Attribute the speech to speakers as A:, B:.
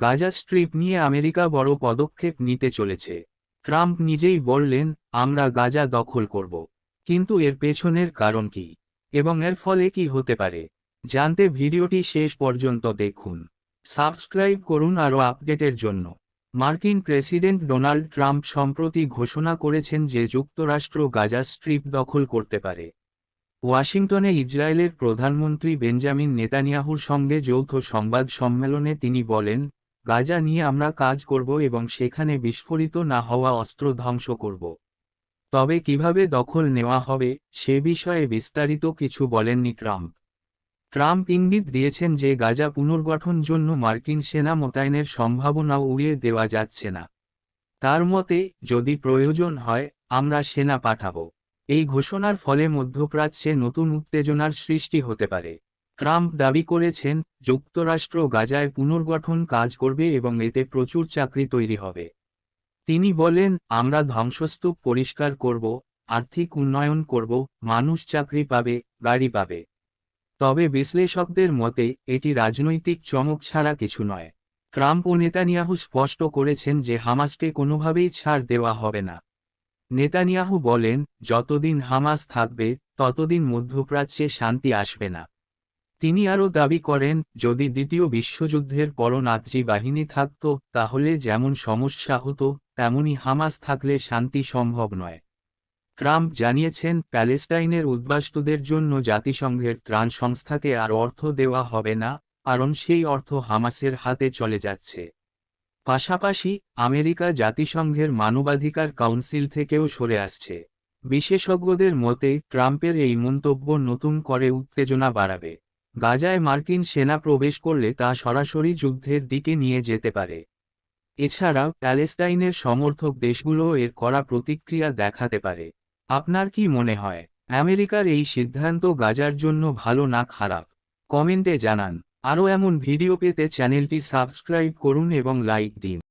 A: Gaza strip নিয়ে America বড় পদক্ষেপ নিতে চলেছে। ট্রাম্প নিজেই বললেন, আমরা গাজা দখল করব। কিন্তু এর পেছনের কারণ কি? এবং এর ফলে কি হতে পারে? জানতে ভিডিওটি শেষ পর্যন্ত দেখুন। সাবস্ক্রাইব করুন আরও আপডেটের জন্য। মার্কিন প্রেসিডেন্ট ডোনাল্ড ট্রাম্প সম্প্রতি ঘোষণা করেছেন যে যুক্তরাষ্ট্র গাজা স্ট্রিপ দখল করতে পারে। ওয়াশিংটনে ইসরায়েলের প্রধানমন্ত্রী বেঞ্জামিন নেতানিয়াহুর সঙ্গে যৌথ সংবাদ সম্মেলনে তিনি বলেন গাজা নিয়ে আমরা কাজ করব এবং সেখানে বিস্ফোরিত না হওয়া অস্ত্র ধ্বংস করব। তবে কীভাবে দখল নেওয়া হবে, সে বিষয়ে বিস্তারিত কিছু বলেননি ট্রাম্প। ট্রাম্প ইঙ্গিত দিয়েছেন যে গাজা পুনর্গঠন জন্য মার্কিন সেনা মোতায়েনের সম্ভাবনাও উড়িয়ে দেওয়া যাচ্ছে না। তার মতে, যদি প্রয়োজন হয়, আমরা সেনা পাঠাবো। এই ঘোষণার ফলে মধ্যপ্রাচ্যে নতুন উত্তেজনার সৃষ্টি হতে পারে। ট্রাম্প দাবি করেছেন, যুক্তরাষ্ট্র গাজায় পুনর্গঠন কাজ করবে এবং এতে প্রচুর চাকরি তৈরি হবে। তিনি বলেন, আমরা ধ্বংসস্তূপ পরিষ্কার করব, আর্থিক উন্নয়ন করব, মানুষ চাকরি পাবে, গাড়ি পাবে। তবে বিশ্লেষকদের মতে, এটি রাজনৈতিক চমক ছাড়া কিছু নয়। ট্রাম্প ও নেতানিয়াহু স্পষ্ট করেছেন যে হামাসকে কোনোভাবেই ছাড় দেওয়া হবে না। নেতানিয়াহু বলেন, যতদিন হামাস থাকবে, ততদিন মধ্যপ্রাচ্যে শান্তি আসবে না। তিনি আরও দাবি করেন, যদি দ্বিতীয় বিশ্বযুদ্ধের পর নাৎজি বাহিনী থাকত, তাহলে যেমন সমস্যা হতো তেমনি হামাস থাকলে শান্তি সম্ভব নয়। ট্রাম্প জানিয়েছেন, প্যালেস্টাইনের উদ্বাস্তুদের জন্য জাতিসংঘের ত্রাণ সংস্থাকে আর অর্থ দেওয়া হবে না, কারণ সেই অর্থ হামাসের হাতে চলে যাচ্ছে। পাশাপাশি, আমেরিকা জাতিসংঘের মানবাধিকার কাউন্সিল থেকেও সরে আসছে। বিশেষজ্ঞদের মতে, ট্রাম্পের এই মন্তব্য নতুন করে উত্তেজনা বাড়াবে। গাজায় মার্কিন সেনা প্রবেশ করলে তা সরাসরি যুদ্ধের দিকে নিয়ে যেতে পারে। এছাড়া প্যালেস্টাইনের সমর্থক দেশগুলো এর কড়া প্রতিক্রিয়া দেখাতে পারে। আপনার কি মনে হয়? আমেরিকার এই সিদ্ধান্ত গাজার জন্য ভালো না খারাপ? কমেন্টে জানান। আরও এমন ভিডিও পেতে চ্যানেলটি সাবস্ক্রাইব করুন এবং লাইক দিন।